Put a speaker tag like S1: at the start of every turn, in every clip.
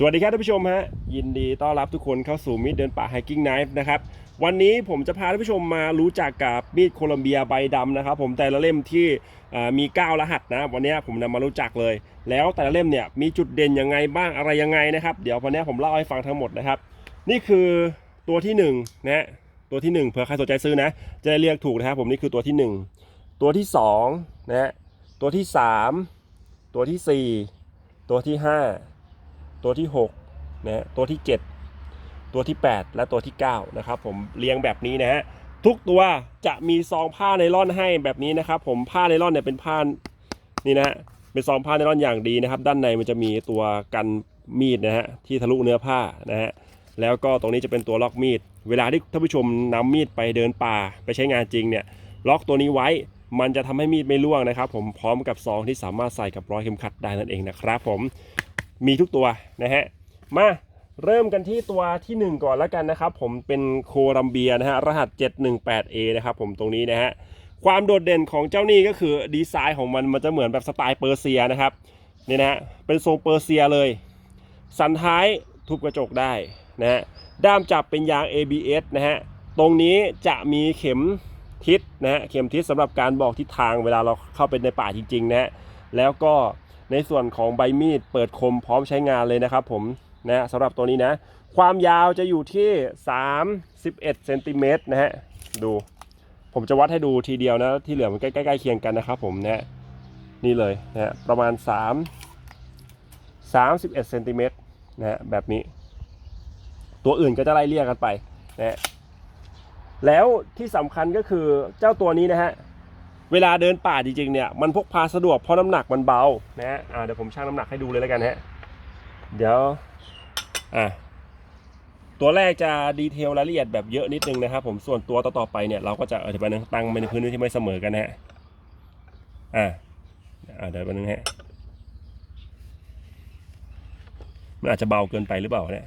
S1: สวัสดีครับท่านผู้ชมฮะยินดีต้อนรับทุกคนเข้าสู่มิดเดินป่า hiking knife นะครับวันนี้ผมจะพาท่านผู้ชมมารู้จักกับมีดโคลัมเบียใบดำนะครับผมแต่ละเล่มที่อ่ามี 9 รหัสนะวันนี้ผมนำมารู้จักเลย แล้วแต่ละเล่มเนี่ยมีจุดเด่นยังไงบ้างอะไรยังไงนะครับเดี๋ยววันนี้ผมเล่าให้ฟังทั้งหมดนะครับนี่คือตัวที่1นะฮะตัวที่1เผื่อใครสนใจซื้อนะจะได้เรียกถูกนะครับผมนี่คือตัวที่ 1 ตัวที่2นะฮะตัวที่ 3 ตัวทีสี่4 ตัวที่ 5 ตัวที่6นะฮะตัวที่ 7 ตัวที่ 8 และตัวที่9นะครับผมเรียงแบบนี้นะฮะทุกตัวจะมีซองผ้าไนล่อนให้แบบนี้นะครับผมผ้าไนล่อนเนี่ยเป็นผ้านี่นะฮะเป็นซองผ้าไนล่อนอย่างดีนะครับ ด้านในมันจะมีตัวกันมีดนะฮะที่ทะลุเนื้อผ้านะฮะแล้วก็ตรงนี้จะเป็นตัวล็อกมีด เวลาที่ท่านผู้ชมนำมีดไปเดินป่าไปใช้งานจริงเนี่ยล็อกตัวนี้ไว้มันจะทำให้มีดไม่ร่วงนะครับ ผมพร้อมกับซองที่สามารถใส่กับร้อยเข็มขัดได้นั่นเองนะครับผม มีทุกตัวนะฮะมาเริ่มกันที่ตัวที่ 1 ก่อนแล้วกันนะครับ ผมเป็นโคลัมเบียนะฮะรหัส 718A นะครับผมตรงนี้นะฮะความโดดเด่นของเจ้านี่ก็คือดีไซน์ของมันมันจะเหมือนแบบสไตล์เปอร์เซียนะครับนี่นะฮะเป็นทรงเปอร์เซียเลย สันท้ายทุบกระจกได้นะฮะด้ามจับเป็นยาง ABS นะฮะตรงนี้จะมีเข็มทิศนะฮะเข็มทิศสำหรับการบอกทิศทางเวลาเราเข้าไปในป่าจริงๆนะฮะแล้วก็ ในส่วนของใบมีดเปิดคมพร้อมใช้งานเลยนะครับผมนะสำหรับตัวนี้นะ ความยาวจะอยู่ที่ 31เซนติเมตรนะฮะดูผมจะวัดให้ดูทีเดียวนะที่เหลือมันใกล้ๆเคียงกันนะครับผมนะนี่เลยนะฮะประมาณ 3 31เซนติเมตรนะฮะแบบนี้ ตัวอื่นก็จะไล่เรียกกันไปนะฮะแล้วที่สำคัญก็คือเจ้าตัวนี้นะฮะ เวลาเดินป่าจริงๆเนี่ยมันพกพาสะดวกเพราะน้ำหนักมันเบานะฮะเดี๋ยวผมชั่งน้ำหนักให้ดูเลยแล้วกันฮะเดี๋ยวอะตัวแรกจะดีเทลรายละเอียดแบบเยอะนิดนึงนะครับผมส่วนตัวต่อๆไปเนี่ยเราก็จะเออเดี๋ยวไปนึงตั้งไปในพื้นที่ที่ไม่เสมอกันนะฮะอ่าอ่าเดี๋ยวไปนึงฮะมันอาจจะเบาเกินไปหรือเปล่าเนี่ย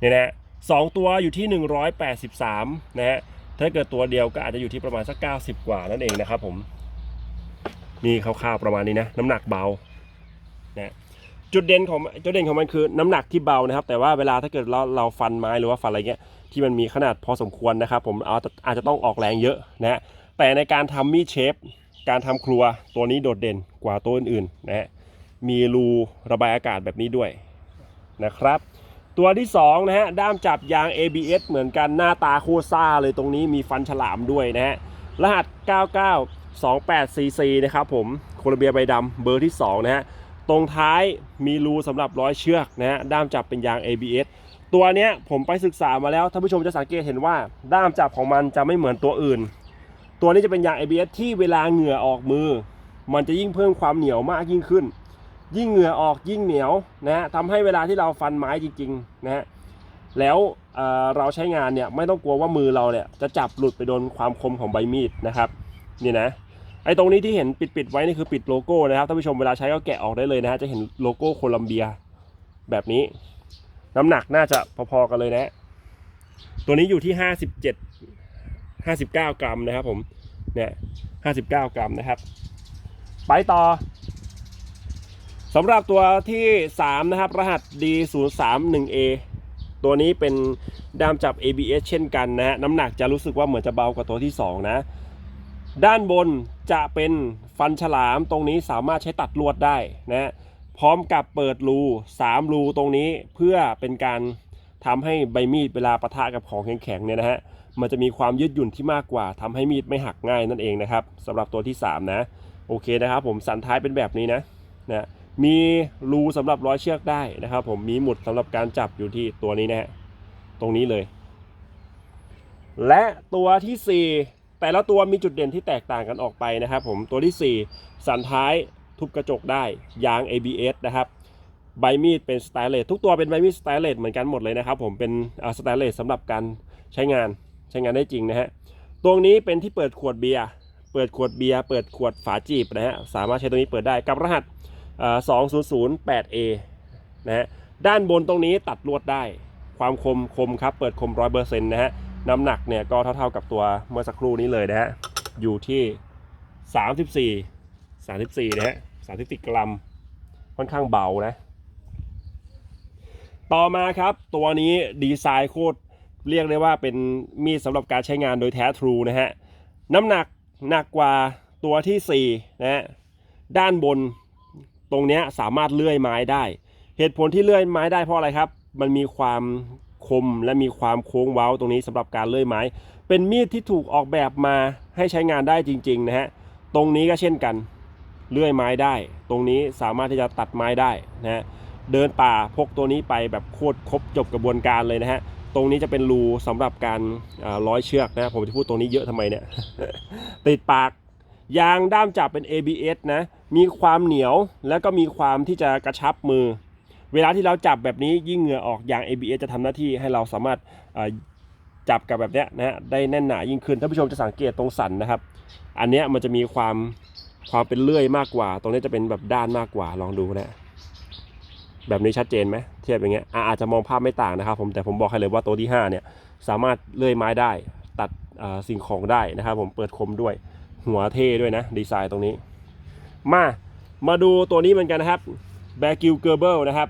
S1: เนี่ยนะฮะสองตัวอยู่ที่ 183 นะฮะ ถ้าเกิดตัวเดียวก็อาจจะอยู่ที่ประมาณสัก 90 กว่านั่นเองนะครับผมนี่คร่าวๆประมาณนี้นะน้ำหนักเบานะจุดเด่นของจุดเด่นของมันคือน้ำหนักที่เบานะครับ แต่ว่าเวลาถ้าเกิดเราเราฟันไม้หรือว่าฟันอะไรเงี้ยที่มันมีขนาดพอสมควรนะครับ ผมเอาอาจจะต้องออกแรงเยอะนะแต่ในการทำมีดเชฟการทำครัวตัวนี้โดดเด่นกว่าตัวอื่นๆนะมีรูระบายอากาศแบบนี้ด้วยนะครับ ตัวที่2นะฮะด้ามจับยาง ABS เหมือนกันหน้าตาโคซ่าเลยตรงนี้มีฟันฉลามด้วยนะฮะรหัส 9928cc นะครับผมโคลอมเบียใบดำเบอร์ที่ 2 นะฮะตรงท้ายมีรูสำหรับร้อยเชือกนะฮะด้ามจับเป็นยาง ABS ตัวเนี้ยผมไปศึกษามาแล้วท่านผู้ชมจะสังเกตเห็นว่าด้ามจับของมันจะไม่เหมือนตัวอื่น ตัวนี้จะเป็นยาง ABS ที่เวลาเหงื่อออกมือ มันจะยิ่งเพิ่มความเหนียวมากยิ่งขึ้น ยิ่งเหงื่อออกยิ่งเหนียวนะฮะทำให้เวลาที่เราฟันไม้จริงๆนะฮะแล้วเเราใช้งานเนี่ยไม่ต้องกลัวว่ามือเราเนี่ยจะจับหลุดไปโดนความคมของใบมีดนะครับนี่นะไอ้ตรงนี้ที่เห็นปิดๆไว้นี่คือปิดโลโก้นะครับท่านผู้ชมเวลาใช้ก็แกะออกได้เลยนะฮะจะเห็นโลโก้โคลัมเบียแบบนี้ น้ำหนักน่าจะพอๆกันเลยนะฮะตัวนี้อยู่ที่ 57 59 กรัมนะครับผมเนี่ย59 กรัมนะครับ ไปต่อ สำหรับตัวที่ 3 นะครับ รหัส D031A ตัวนี้เป็นด้ามจับ ABS เช่นกันนะฮะน้ำหนักจะรู้สึกว่าเหมือนจะเบากว่าตัวที่ 2 นะ ด้านบนจะเป็นฟันฉลามตรงนี้สามารถใช้ตัดลวดได้นะพร้อมกับเปิดรู 3 รูตรงนี้เพื่อเป็นการทำให้ใบมีดเวลาปะทะกับของแข็งๆเนี่ยนะฮะมันจะมีความยืดหยุ่นที่มากกว่าทำให้มีดไม่หักง่ายนั่นเองนะครับสำหรับตัวที่ 3 นะ โอเคนะครับ ผมสันท้ายเป็นแบบนี้นะนะ มีรูสำหรับร้อยเชือกได้นะครับ ผมมีหมุดสำหรับการจับอยู่ที่ตัวนี้นะฮะตรงนี้เลย และตัวทีสี่ 4 แต่ละตัวมีจุดเด่นที่แตกต่างกันออกไปนะครับ ผมตัวที่ 4 สันท้ายทุบกระจกได้ยาง ABS นะครับใบมีดเป็นสไตนเลสทุกตัวเป็นใบมีดสไตนเลสเหมือนกันหมดเลยนะครับ ผมเป็นสไตนเลสสำหรับการใช้งานใช้งานได้จริงนะฮะตรงนี้เป็นที่เปิดขวดเบียร์เปิดขวดเบียร์เปิดขวดฝาจีบนะฮะสามารถใช้ตรงนี้เปิดได้กับรหัส สองศูนย์ศูนย์แปดเอนะฮะด้านบนตรงนี้ตัดลวดได้ ความคมคมครับ เปิดคมร้อยเปอร์เซ็นต์นะฮะน้ำหนักเนี่ยก็เท่าๆกับตัวเมื่อสักครู่นี้เลยนะฮะอยู่ที่สามสิบสี่สามสิบสี่นะฮะสามสิบสี่กรัม ค่อนข้างเบานะ ต่อมาครับตัวนี้ดีไซน์โคตรเรียกได้ว่าเป็นมีดสำหรับการใช้งานโดยแท้ทรูนะฮะน้ำหนักหนักกว่าตัวทีสี่4นะฮะด้านบน ตรงนี้สามารถเลื่อยไม้ได้ เหตุผลที่เลื่อยไม้ได้เพราะอะไรครับ มันมีความคมและมีความโค้งเว้าตรงนี้สำหรับการเลื่อยไม้ เป็นมีดที่ถูกออกแบบมาให้ใช้งานได้จริงๆนะฮะ ตรงนี้ก็เช่นกัน เลื่อยไม้ได้ ตรงนี้สามารถที่จะตัดไม้ได้นะฮะ เดินป่าพกตัวนี้ไปแบบโคตรครบจบกระบวนการเลยนะฮะ ตรงนี้จะเป็นรูสำหรับการร้อยเชือกนะ ผมจะพูดตรงนี้เยอะทำไมเนี่ย ติดปาก ยางด้ามจับเป็น ABS นะ มีความเหนียวแล้วก็มีความที่จะกระชับมือ เวลาที่เราจับแบบนี้ยิ่งเหงื่อออกยาง ABS จะทำหน้าที่ให้เราสามารถจับกับแบบนี้นะฮะได้แน่นหนายิ่งขึ้นท่านผู้ชมจะสังเกตตรงสันนะครับ อันนี้มันจะมีความความเป็นเลื่อยมากกว่า ตรงนี้จะเป็นแบบด้านมากกว่าลองดูนะแบบนี้ชัดเจนไหมเทียบอย่างเงี้ยอาจจะมองภาพไม่ต่างนะครับ ผมแต่ผมบอกให้เลยว่าตัวที่ 5 เนี่ยสามารถเลื่อยไม้ได้ ตัดสิ่งของได้นะครับ ผมเปิดคมด้วย หัวเท่ด้วยนะดีไซน์ตรงนี้ มา มาดูตัวนี้เหมือนกันนะครับแบกิลเกอร์เบิลนะครับ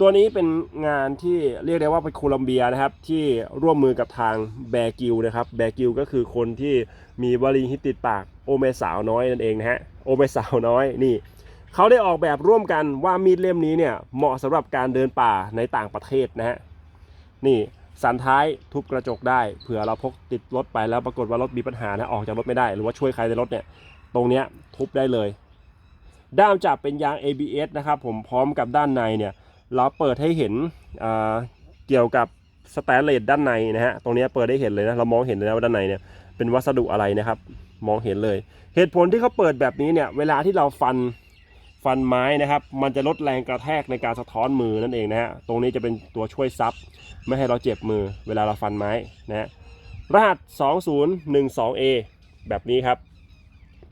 S1: ตัวนี้เป็นงานที่เรียกได้ว่าเป็นโคลัมเบียนะครับ ที่ร่วมมือกับทางแบกิลนะครับแบกิลก็คือคนที่มีวลีฮิตติดปากโอเมสาวน้อยนั่นเองนะฮะโอเมสาวน้อยนี่เขาได้ออกแบบร่วมกันว่ามีดเล่มนี้เนี่ยเหมาะสำหรับการเดินป่าในต่างประเทศนะฮะนี่สันท้ายทุบกระจกได้เผื่อเราพกติดรถไปแล้วปรากฏว่ารถมีปัญหานะออกจากรถไม่ได้ หรือว่าช่วยใครในรถเนี่ยตรงเนี้ยทุบได้เลย ด้ามจับเป็นยาง ABS นะครับผมพร้อมกับด้านในเนี่ยเราเปิดให้เห็นเกี่ยวกับสแตนเลสด้านในนะฮะตรงนี้เปิดได้เห็นเลยนะเรามองเห็นเลยนะว่าด้านในเนี่ยเป็นวัสดุอะไรนะครับมองเห็นเลย เหตุผลที่เขาเปิดแบบนี้เนี่ยเวลาที่เราฟันฟันไม้นะครับมันจะลดแรงกระแทกในการสะท้อนมือนั่นเองนะฮะตรงนี้จะเป็นตัวช่วยซับไม่ให้เราเจ็บมือเวลาเราฟันไม้นะฮะรหัส 2012A แบบนี้ครับ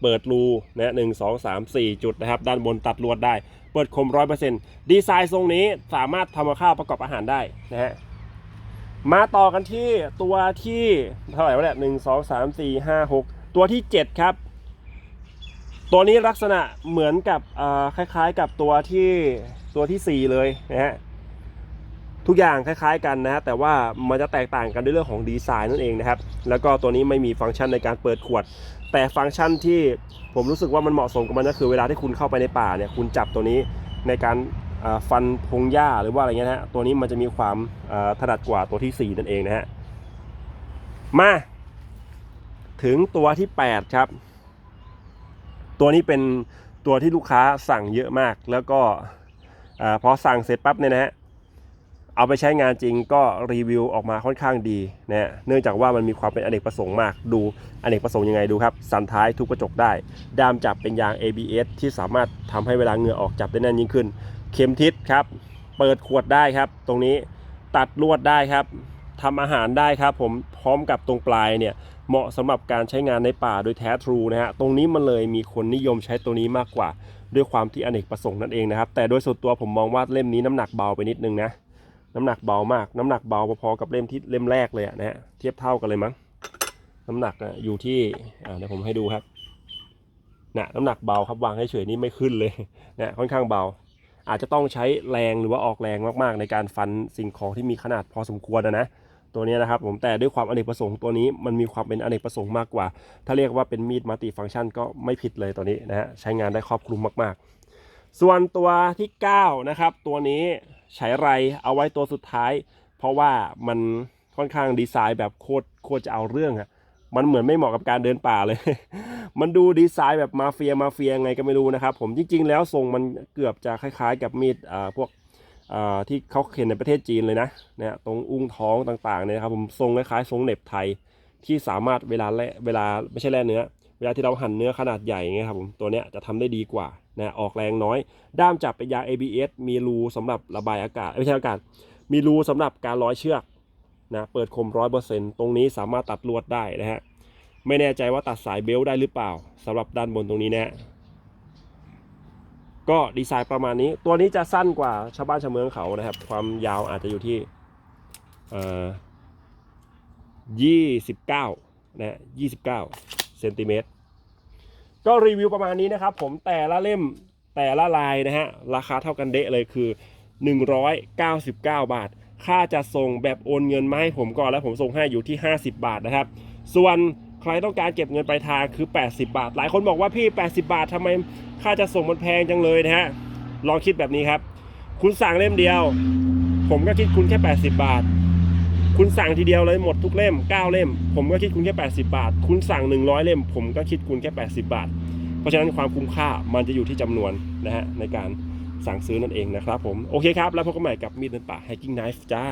S1: เปิดรูนะหนึ่งสองสามสี่จุดนะครับ ด้านบนตัดลวดได้ เปิดคมร้อยเปอร์เซ็นต์ดีไซน์ทรงนี้สามารถทำกับข้าวประกอบอาหารได้นะฮะมาต่อกันที่ตัวที่เท่าไหร่วะเนี่ยหนึ่งสองสามสี่ห้าหกตัวที่เจ็ดครับ ตัวนี้ลักษณะเหมือนกับอ่าคล้ายๆกับตัวที่ตัวที่สี่เลยนะฮะ ทุกอย่างคล้ายๆกันนะฮะแต่ว่ามันจะแตกต่างกันด้วยเรื่องของดีไซน์นั่นเองนะครับแล้วก็ตัวนี้ไม่มีฟังก์ชันในการเปิดขวด แต่ฟังก์ชันที่ผมรู้สึกว่ามันเหมาะสมกับมันก็คือเวลาที่คุณเข้าไปในป่าเนี่ยคุณจับตัวนี้ในการฟันพงหญ้าหรือว่าอะไรเงี้ยนะฮะตัวนี้มันจะมีความถนัดกว่าตัวที่ 4 นั่นเองนะฮะมาถึงตัวที่ 8 ครับ ตัวนี้เป็นตัวที่ลูกค้าสั่งเยอะมาก แล้วก็อพอสั่งเสร็จปั๊บเนี่ยนะฮะ เอาไปใช้งานจริงก็รีวิวออกมาค่อนข้างดีนะเนื่องจากว่ามันมีความเป็นอเนกประสงค์มาก ดูอเนกประสงค์ยังไงดูครับ สันท้ายทุบกระจกได้ ด้ามจับเป็นยาง ABS ที่สามารถทำให้เวลาเหงื่อออกจับได้แน่นยิ่งขึ้น เข็มทิศครับ เปิดขวดได้ครับ ตรงนี้ตัดลวดได้ครับทำอาหารได้ครับ ผมพร้อมกับตรงปลายเนี่ยเหมาะสำหรับการใช้งานในป่าโดยแท้ทรูนะฮะตรงนี้มันเลยมีคนนิยมใช้ตัวนี้มากกว่า ด้วยความที่อเนกประสงค์นั่นเองนะครับแต่โดยส่วนตัวผมมองว่าเล่มนี้น้ำหนักเบาไปนิดนึงนะ น้ำหนักเบามาก น้ำหนักเบาพอๆกับเล่มที่เล่มแรกเลยอะนะฮะเทียบเท่ากันเลยมั้งน้ำหนักอะอยู่ที่อ่าเดี๋ยวผมให้ดูครับนะน้ำหนักเบาครับวางให้เฉยนี่ไม่ขึ้นเลยนะค่อนข้างเบา อาจจะต้องใช้แรงหรือว่าออกแรงมากๆ ในการฟันสิ่งของที่มีขนาดพอสมควรนะนะตัวนี้นะครับผมแต่ด้วยความอเนกประสงค์ตัวนี้มันมีความเป็นอเนกประสงค์มากกว่า ถ้าเรียกว่าเป็นมีดมัลติฟังก์ชันก็ไม่ผิดเลยตัวนี้นะฮะใช้งานได้ครอบคลุมมากๆ ส่วนตัวที่ 9 นะครับ ตัวนี้ ใช้ไรเอาไว้ตัวสุดท้าย เพราะว่ามันค่อนข้างดีไซน์แบบโคตรโคตรจะเอาเรื่องอะมันเหมือนไม่เหมาะกับการเดินป่าเลย มันดูดีไซน์แบบมาเฟียมาเฟียไงก็ไม่รู้นะครับ ผมจริง ๆ แล้วทรงมันเกือบจะคล้าย ๆ กับมีดอ่าพวกอ่าที่เขาเห็นในประเทศจีนเลยนะเนี่ยตรงอุ้งท้องต่างๆเนี่ยครับผมทรงคล้ายๆทรงเหน็บไทยที่สามารถเวลาแล่เวลาไม่ใช่แล่เนื้อ เวลาที่เราหั่นเนื้อขนาดใหญ่เงี้ยครับผมตัวเนี้ยจะทำได้ดีกว่านะออกแรงน้อย ด้ามจับเป็นยาง ABS มีรูสำหรับระบายอากาศเอ้ยไม่ใช่อากาศ มีรูสำหรับการร้อยเชือกนะเปิดคมร้อยเปอร์เซ็นต์ตรงนี้สามารถตัดลวดได้นะฮะไม่แน่ใจว่าตัดสายเบลต์ได้หรือเปล่าสำหรับด้านบนตรงนี้นะก็ดีไซน์ประมาณนี้ ตัวนี้จะสั้นกว่าชาวบ้านชาวเมืองเขานะครับ ความยาวอาจจะอยู่ที่ยี่สิบเก้านะยี่สิบเก้า เซนติเมตรก็รีวิวประมาณนี้นะครับ ผมแต่ละเล่มแต่ละลายนะฮะราคาเท่ากันเดะเลยคือ 199 บาท ค่าจะส่งแบบโอนเงินมาให้ผมก่อนแล้วผมส่งให้อยู่ที่ 50 บาทนะครับ ส่วนใครต้องการเก็บเงินปลายทางคือ 80 บาท หลายคนบอกว่าพี่ 80 บาททำไมค่าจะส่งมันแพงจังเลยนะฮะลองคิดแบบนี้ครับ คุณสั่งเล่มเดียว ผมก็คิดคุณแค่ 80 บาท คุณสั่งทีเดียวเลยหมดทุกเล่ม 9 เล่ม ผมก็คิดคุณแค่ 80 บาท คุณสั่ง 100 เล่ม ผมก็คิดคุณแค่ 80 บาท เพราะฉะนั้นความคุ้มค่ามันจะอยู่ที่จำนวนนะฮะในการสั่งซื้อนั่นเองนะครับผม โอเคครับ แล้วพบกันใหม่กับมีดเดินป่า Hiking Knife จ้า